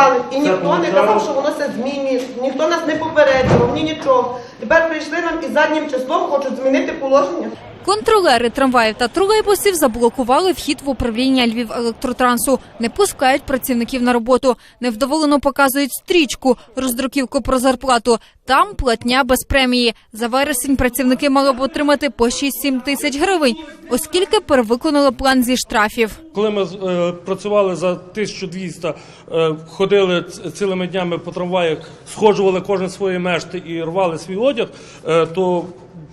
працювали, і ніхто не казав, що воно все змінює, ніхто нас не попереджував, ні нічого. Тепер прийшли нам і заднім числом хочуть змінити положення. Контролери трамваїв та тролейбусів заблокували вхід в управління Львівелектротрансу. Не пускають працівників на роботу. Невдоволено показують стрічку, роздруківку про зарплату. Там платня без премії. За вересень працівники мали б отримати по 6-7 тисяч гривень, оскільки перевиконали план зі штрафів. Коли ми е, працювали за 1200, е, ходили цілими днями по трамваях, сходжували кожен свої мешти і рвали свій одяг, е, то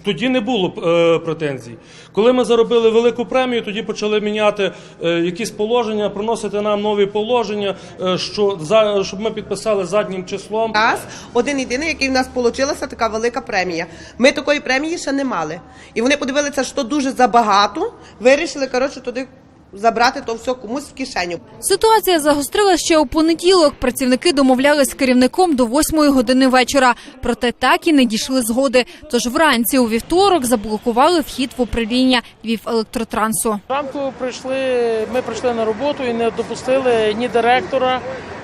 тоді не було е, претензій. Коли ми заробили велику премію, тоді почали міняти е, якісь положення, приносити нам нові положення, е, що за щоб ми підписали заднім числом. Раз, один єдиний, який в нас вийшла така велика премія. Ми такої премії ще не мали. І вони подивилися, що дуже забагато, вирішили, коротше, туди забрати то все комусь в кишеню. Ситуація загострилася ще у понеділок. Працівники домовлялись з керівником до 8 години вечора. Проте так і не дійшли згоди. Тож вранці у вівторок заблокували вхід в управління Львівелектротрансу. Ранку прийшли, ми прийшли на роботу і не допустили ні директора,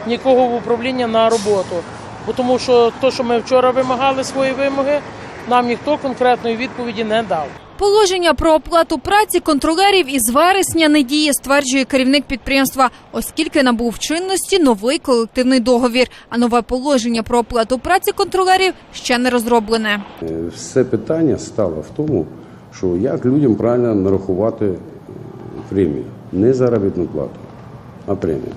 нікого в управління на роботу. Бо тому що то, що ми вчора вимагали свої вимоги, нам ніхто конкретної відповіді не дав. Положення про оплату праці контролерів із вересня не діє, стверджує керівник підприємства, оскільки набув чинності новий колективний договір. А нове положення про оплату праці контролерів ще не розроблене. Е, Все питання стало в тому, що як людям правильно нарахувати е, премію. Не заробітну плату, а премію.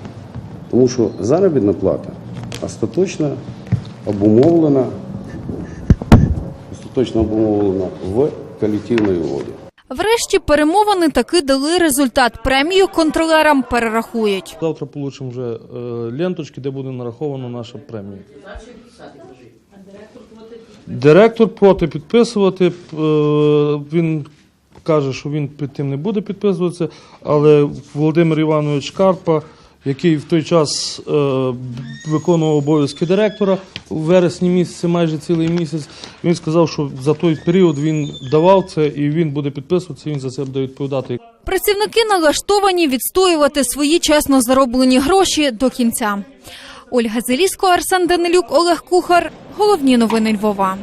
Тому що заробітна плата остаточно обумовлена, остаточно обумовлена в колективній угоді. Врешті перемовини таки дали результат. Премію контролерам перерахують. Завтра получимо вже е, ленточки, де буде нарахована наша премія. Директор проти підписувати. е, Він каже, що він під тим не буде підписуватися, але Володимир Іванович Карпа, який в той час е, виконував обов'язки директора у вересні місяці, майже цілий місяць, він сказав, що за той період він давав це і він буде підписуватися, він за це буде відповідати. Працівники налаштовані відстоювати свої чесно зароблені гроші до кінця. Ольга Зелісько, Арсен Данилюк, Олег Кухар. Головні новини Львова.